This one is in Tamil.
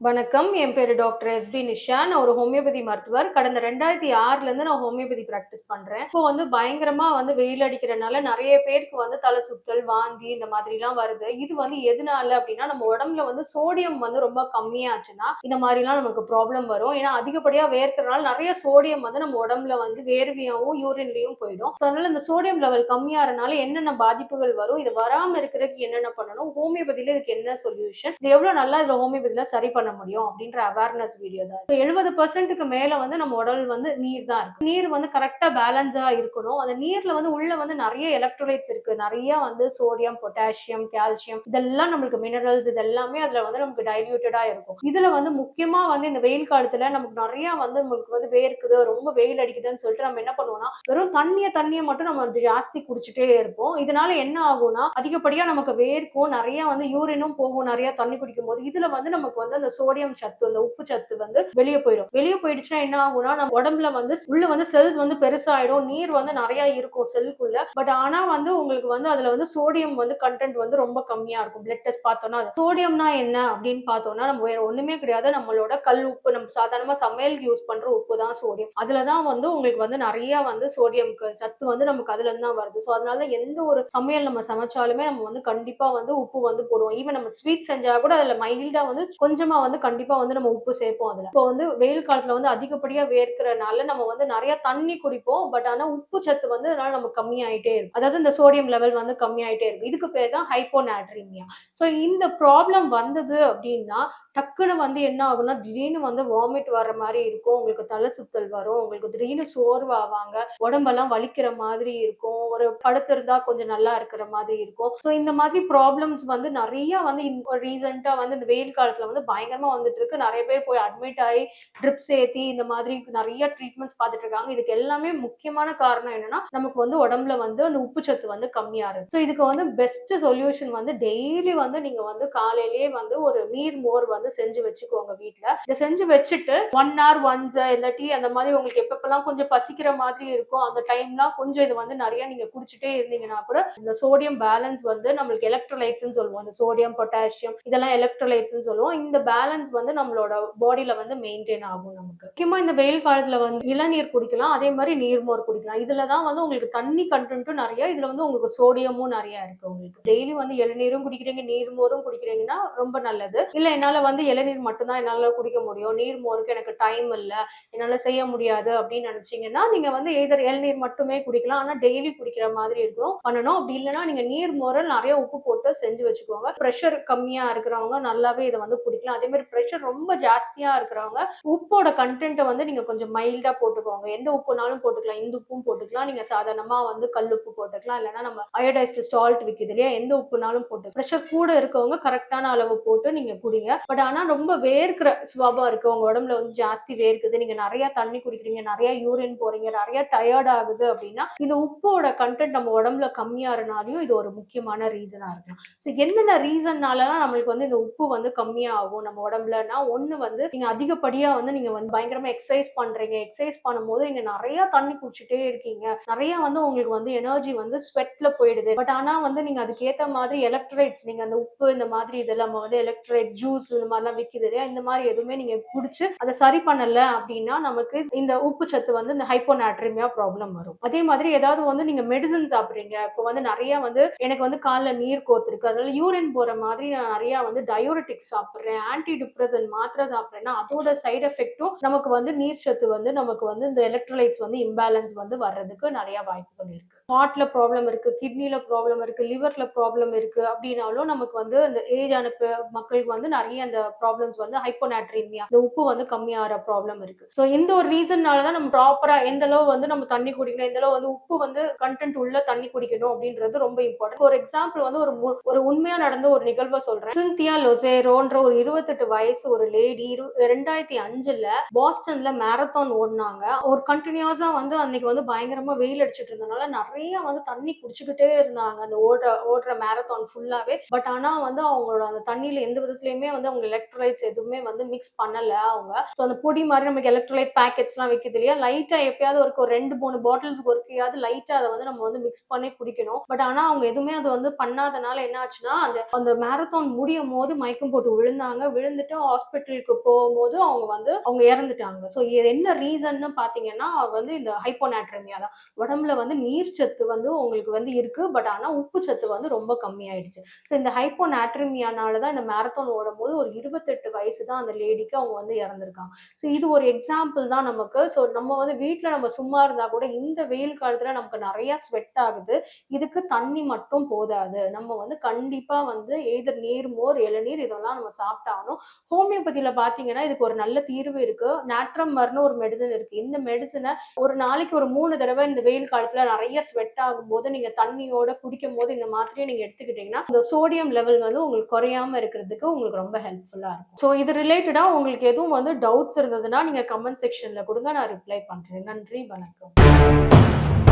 வணக்கம். என் பேர் டாக்டர் எஸ்பி நிஷா. நான் ஒரு ஹோமியோபதி மருத்துவர். கடந்த ரெண்டாயிரத்தி ஆறுல இருந்து நான் ஹோமியோபதி பிராக்டிஸ் பண்றேன். இப்போ வந்து பயங்கரமா வந்து வெயில் அடிக்கிறனால நிறைய பேருக்கு வந்து தலை சுத்தல் வாந்தி இந்த மாதிரி எல்லாம் வருது. இது வந்து எதனால அப்படின்னா நம்ம உடம்புல வந்து சோடியம் வந்து ரொம்ப கம்மியாச்சுன்னா இந்த மாதிரி எல்லாம் நமக்கு ப்ராப்ளம் வரும். ஏன்னா அதிகப்படியா வேர்க்கறதுனால நிறைய சோடியம் வந்து நம்ம உடம்புல வந்து வேர்வியாவும் யூரின்லயும் போயிடும். ஸோ அதனால இந்த சோடியம் லெவல் கம்மியாறனால என்னென்ன பாதிப்புகள் வரும் இது வராம இருக்கிறதுக்கு என்னென்ன பண்ணணும் ஹோமியோபதியில இதுக்கு என்ன சொல்யூஷன் இது எவ்வளவு நல்லா இதுல ஹோமியோபதியில சரி கொள்ள முடியும் அப்படின்ற அவேர்னஸ் வீடியோ தான். எழுபது பர்சன்ட்டுக்கு மேல வந்து நம்ம உடல் வந்து நீர் தான் இருக்கு. நீர் வந்து கரெக்டா பேலன்ஸா இருக்கணும். அந்த நீர்ல வந்து உள்ள வந்து நிறைய எலக்ட்ரோலைட்ஸ் இருக்கு. நிறைய வந்து சோடியம் பொட்டாசியம் கால்சியம் இதெல்லாம் நம்மளுக்கு மினரல்ஸ் இதெல்லாமே அதில் அதுல வந்து நமக்கு டைல்யூட்டடா இருக்கும். இதுல வந்து முக்கியமா வந்து இந்த வெயில் காலத்துல நமக்கு நிறைய வந்து நமக்கு வந்து வேர்க்குது ரொம்ப வெயில் அடிக்குதுன்னு சொல்லிட்டு நம்ம என்ன பண்ணுவோம்னா வெறும் தண்ணியை தண்ணியை மட்டும் நம்ம ஜாஸ்தி குடிச்சிட்டே இருப்போம். இதனால என்ன ஆகும்னா அதிகப்படியா நமக்கு வேர்க்கும் நிறைய வந்து யூரினும் போகும். நிறைய தண்ணி குடிக்கும் போது இதுல வந்து நமக்கு வந்து அந்த சோடியம் சத்து அந்த உப்பு சத்து வந்து வெளியே போயிடும் வெளியே போயிடுச்சுன்னா என்ன ஆகும்னா நம்ம உடம்புல வந்து உள்ள வந்து செல்ஸ் வந்து பெருசாயிடும் நீர் வந்து நிறைய இருக்கும் செல்லுக்குள்ள பட் ஆனா வந்து உங்களுக்கு வந்து அதுல வந்து சோடியம் வந்து கண்டென்ட் வந்து ரொம்ப கம்மியா இருக்கும். பிளட் டெஸ்ட் பார்த்தோம்னா அது. சோடியம்னா என்ன அப்படின்னு பார்த்தோம்னா நம்ம வேற ஒண்ணுமே கிடையாது. நம்மளோட கல் உப்பு நம்ம சாதாரணமா சமையலுக்கு யூஸ் பண்ற உப்பு தான் சோடியம் அதுலதான் வந்து உங்களுக்கு வந்து நிறைய வந்து சோடியம் சத்து வந்து நமக்கு அதுல இருந்து தான் வருது. ஸோ அதனால எந்த ஒரு சமையல் நம்ம சமைச்சாலுமே நம்ம வந்து கண்டிப்பா வந்து உப்பு வந்து போடுவோம். ஈவன் நம்ம ஸ்வீட் செஞ்சா கூட அதுல மைல்டா வந்து கொஞ்சமா வந்து கண்டிப்பா வந்து நம்ம உப்பு சேர்ப்போம் அதுல. இப்போ வந்து வெயில் காலத்துல வந்து அதிகப்படியா வேர்க்கிறனால நம்ம வந்து நிறைய தண்ணி குடிப்போம். பட் ஆனா உப்பு சத்து வந்து அதனால நம்ம கம்மியாயிட்டே இருக்கும். அதாவது இந்த சோடியம் லெவல் வந்து கம்மியாயிட்டே இருக்கும். இதுக்கு பேர் தான் ஹைப்போநாட்ரிமியா ஸோ இந்த ப்ராப்ளம் வந்தது அப்படின்னா டக்குன்னு வந்து என்ன ஆகும்னா திடீர்னு வந்து வாமிட் வர்ற மாதிரி இருக்கும். உங்களுக்கு தலை சுத்தல் வரும். உங்களுக்கு திடீர்னு சோர்வாவாங்க. உடம்பெல்லாம் வலிக்கிற மாதிரி இருக்கும். ஒரு படுத்திருந்தா கொஞ்சம் நல்லா இருக்கிற மாதிரி இருக்கும். ஸோ இந்த மாதிரி ப்ராப்ளம்ஸ் வந்து நிறைய வந்து ரீசெண்டா வந்து இந்த வெயில் காலத்துல வந்து பயங்கரமா வந்துட்டு இருக்கு நிறைய பேர் போய் அட்மிட் ஆகி ட்ரிப்ஸ் ஏத்தி இந்த மாதிரி நிறைய ட்ரீட்மெண்ட்ஸ் பார்த்துட்டு இருக்காங்க. இதுக்கு எல்லாமே முக்கியமான காரணம் என்னன்னா நமக்கு வந்து உடம்புல வந்து அந்த உப்பு சத்து வந்து கம்மியா இருக்கு ஸோ இதுக்கு வந்து பெஸ்ட் சொல்யூஷன் வந்து டெய்லி வந்து நீங்க வந்து காலையிலேயே வந்து ஒரு நீர் மோர் வந்து செஞ்சு வச்சுக்கோங்க வீட்டில் இதை செஞ்சு வச்சுட்டு ஒன் ஹவர் ஒன்ஸ் இல்லாட்டி அந்த மாதிரி உங்களுக்கு எப்பப்பெல்லாம் கொஞ்சம் பசிக்கிற மாதிரி இருக்கும் அந்த டைம்லாம் கொஞ்சம் இது வந்து நிறைய நீங்க குடிச்சிட்டே இருந்தீங்கன்னா கூட இந்த சோடியம் பேலன்ஸ் வந்து நம்மளுக்கு எலக்ட்ரோலைட்ஸ் சொல்லுவோம். இந்த சோடியம் பொட்டாசியம் இதெல்லாம் எலக்ட்ரோலைட்ஸ் சொல்லுவோம். இந்த பேலன்ஸ் வந்து நம்மளோட பாடியில வந்து மெயின்டைன் ஆகும் நமக்கு. முக்கியமா இந்த வெயில் காலத்துல வந்து இளநீர் குடிக்கலாம் அதே மாதிரி நீர்மோர் குடிக்கலாம். இதுல தான் வந்து உங்களுக்கு தண்ணி கண்டென்ட்டும் நிறைய இதுல வந்து உங்களுக்கு சோடியமும் நிறைய இருக்கு உங்களுக்கு. டெய்லி வந்து இளநீரும் குடிக்கிறீங்க நீர்மோரும் குடிக்கிறீங்கன்னா ரொம்ப நல்லது. இல்ல என்னால வந்து இளநீர் மட்டும்தான் என்னால குடிக்க முடியும். நீர்மோருக்கு எனக்கு டைம் இல்ல என்னால செய்ய முடியாது அப்படின்னு நினைச்சீங்கன்னா நீங்க வந்து எதர் இளநீர் மட்டுமே குடிக்கலாம் ஆனா டெய்லி குடிக்கிற மாதிரி இருக்கணும் பண்ணணும். அப்படி இல்லைன்னா நீங்க நீர்மோரை நிறைய உப்பு போட்டு செஞ்சு வச்சுக்கோங்க. ப்ரெஷர் கம்மியா இருக்கிறவங்க நல்லாவே இதை வந்து குடிக்கலாம். அதே மாதிரி ப்ரெஷர் ரொம்ப ஜாஸ்தியா இருக்கிறவங்க உப்போட கண்டென்ட்டை வந்து நீங்க கொஞ்சம் மைல்டா போட்டுக்கோங்க. எந்த உப்புனாலும் போட்டுக்கலாம். இந்த உப்பும் போட்டுக்கலாம். நீங்க சாதாரணமா வந்து கல் உப்பு போட்டுக்கலாம். இல்லைன்னா நம்ம அயோடைஸ்டு சால்ட் விற்கிது இல்லையா? எந்த உப்புனாலும் போட்டு ப்ரெஷர் கூட இருக்கவங்க கரெக்டான அளவு போட்டு நீங்க குடிங்க. பட் ஆனா ரொம்ப வேர்க்கிற சுவாபம் இருக்கு உங்கள் உடம்புல வந்து ஜாஸ்தி வேர்க்குது. நீங்க நிறைய தண்ணி குடிக்கிறீங்க நிறையா யூரின் போறீங்க நிறைய டயர்ட் ஆகுது அப்படின்னா இந்த உப்போட கண்டென்ட் நம்ம உடம்புல கம்மியாறனாலையும் இது ஒரு முக்கியமான ரீசனாக இருக்கலாம். ஸோ என்னென்ன ரீசன்னாலலாம் நம்மளுக்கு வந்து இந்த உப்பு வந்து கம்மியாகும் நம்ம உடம்புலன்னா ஒண்ணு வந்து நீங்க அதிகப்படியா வந்து நீங்க வந்து பயங்கரமா எக்ஸசைஸ் பண்றீங்க. எக்ஸசைஸ் பண்ணும்போது நீங்க நிறைய தண்ணி குடிச்சிட்டே இருக்கீங்க. நிறைய வந்து உங்களுக்கு வந்து எனர்ஜி வந்து ஸ்வெட்ல போயிடுது. பட் ஆனா வந்து நீங்க அதுக்கேத்த மாதிரி எலக்ட்ரைட்ஸ் நீங்க அந்த உப்பு இந்த மாதிரி இதெல்லாம் வந்து எலக்ட்ரைட் ஜூஸ் இந்த மாதிரிலாம் விற்கிது இல்லையா? இந்த மாதிரி எதுவுமே நீங்க குடிச்சு அதை சரி பண்ணல அப்படின்னா நமக்கு இந்த உப்பு சத்து வந்து இந்த ஹைப்போநாட்ரிமியா ப்ராப்ளம் வரும். அதே மாதிரி ஏதாவது வந்து நீங்க மெடிசன் சாப்பிட்றீங்க. இப்போ வந்து நிறைய வந்து எனக்கு வந்து காலில் நீர் கோர்த்துருக்கு அதனால யூரின் போற மாதிரி நான் நிறைய வந்து டயோரட்டிக்ஸ் சாப்பிட்றேன். ஆன்டி டிப்ரெசன் மாத்திரை சாப்பிட்றேன்னா அதோட சைடு எஃபெக்ட்டும் நமக்கு வந்து நீர் சத்து வந்து நமக்கு வந்து இந்த எலக்ட்ரோலைட்ஸ் வந்து இம்பேலன்ஸ் வந்து வர்றதுக்கு நிறைய வாய்ப்புகள் இருக்கு. ஹார்ட்ல ப்ராப்ளம் இருக்கு கிட்னில ப்ராப்ளம் இருக்கு லிவர்ல ப்ராப்ளம் இருக்கு அப்படின்னாலும் நமக்கு வந்து இந்த ஏஜ் ஆன மக்களுக்கு வந்து நிறைய அந்த ப்ராப்ளம்ஸ் வந்து ஹைப்போநாட்ரிமியா இந்த உப்பு வந்து கம்மியாகிற ப்ராப்ளம் இருக்கு. ஸோ இந்த ஒரு ரீசன்னால தான் நம்ம ப்ராப்பரா எந்த அளவு வந்து நம்ம தண்ணி குடிக்கணும் எந்த அளவு வந்து உப்பு வந்து கண்டென்ட் உள்ள தண்ணி குடிக்கணும் அப்படின்றது ரொம்ப இம்பார்ட்டன்ட் ஒரு எக்ஸாம்பிள் வந்து ஒரு ஒரு உண்மையா நடந்த ஒரு நிகழ்வை சொல்றேன். சிந்தியா லொசேரோன்ற ஒரு இருபத்தெட்டு வயசு ஒரு லேடி ரெண்டாயிரத்தி அஞ்சுல பாஸ்டன்ல மேரத்தான் ஓடினாங்க. ஒரு கண்டினியூஸா வந்து அன்னைக்கு வந்து பயங்கரமா வெயில் அடிச்சிட்டு இருந்தனால நிறைய நிறைய வந்து தண்ணி குடிச்சுக்கிட்டே இருந்தாங்க. அந்த ஓடுற ஓடுற மேரத்தான் ஃபுல்லாவே பட் ஆனா வந்து அவங்களோட அந்த தண்ணியில எந்த விதத்துலயுமே வந்து அவங்க எலக்ட்ரோலைட்ஸ் எதுவுமே வந்து மிக்ஸ் பண்ணல அவங்க. ஸோ அந்த பொடி மாதிரி நமக்கு எலக்ட்ரோலைட் பேக்கெட்ஸ் எல்லாம் வைக்கிறது இல்லையா? லைட்டா எப்பயாவது ஒரு ரெண்டு மூணு பாட்டில்ஸ்க்கு ஒருக்கையாவது லைட்டா அதை வந்து நம்ம வந்து மிக்ஸ் பண்ணி குடிக்கணும். பட் ஆனா அவங்க எதுவுமே அது வந்து பண்ணாதனால என்ன ஆச்சுன்னா அந்த அந்த மேரத்தான் முடியும் போது மயக்கம் போட்டு விழுந்தாங்க. விழுந்துட்டு ஹாஸ்பிட்டலுக்கு போகும்போது அவங்க வந்து அவங்க இறந்துட்டாங்க. ஸோ இது என்ன ரீசன்னு பாத்தீங்கன்னா வந்து இந்த ஹைப்போனாட்ரமியா தான். உடம்புல வந்து நீர்ச்சத்து சத்து வந்து உங்களுக்கு வந்து இருக்கு. பட் ஆனா உப்பு சத்து வந்து ரொம்ப கம்மியாயிடுச்சு. ஸோ இந்த ஹைப்போநாட்ரமியானால தான் இந்த மேரத்தான் ஓடும்போது ஒரு இருபத்தெட்டு வயசு தான் அந்த லேடிக்கு அவங்க வந்து இறந்துருக்காங்க. ஸோ இது ஒரு எக்ஸாம்பிள் தான் நமக்கு. ஸோ நம்ம வந்து வீட்டில் நம்ம சும்மா இருந்தா கூட இந்த வெயில் காலத்துல நமக்கு நிறைய ஸ்வெட் ஆகுது. இதுக்கு தண்ணி மட்டும் போதாது. நம்ம வந்து கண்டிப்பா வந்து எய்தர் நீர் மோர் இளநீர் இதெல்லாம் நம்ம சாப்பிட்டாகணும். ஹோமியோபதியில பாத்தீங்கன்னா இதுக்கு ஒரு நல்ல தீர்வு இருக்கு. நாட்ரம் மர்னு ஒரு மெடிசன் இருக்கு. இந்த மெடிசனை ஒரு நாளைக்கு ஒரு மூணு தடவை இந்த வெயில் காலத்துல நிறைய ஸ்வெட் ஆகும்போது நீங்கள் தண்ணியோட குடிக்கும் போது இந்த மாத்திரையை நீங்கள் எடுத்துக்கிட்டீங்கன்னா இந்த சோடியம் லெவல் வந்து உங்களுக்கு குறையாம இருக்கிறதுக்கு உங்களுக்கு ரொம்ப ஹெல்ப்ஃபுல்லாக இருக்கும். ஸோ இது ரிலேட்டடாக உங்களுக்கு எதுவும் வந்து டவுட்ஸ் இருந்ததுன்னா நீங்கள் கமெண்ட் செக்ஷனில் கொடுங்க. நான் ரிப்ளை பண்ணுறேன் நன்றி வணக்கம்.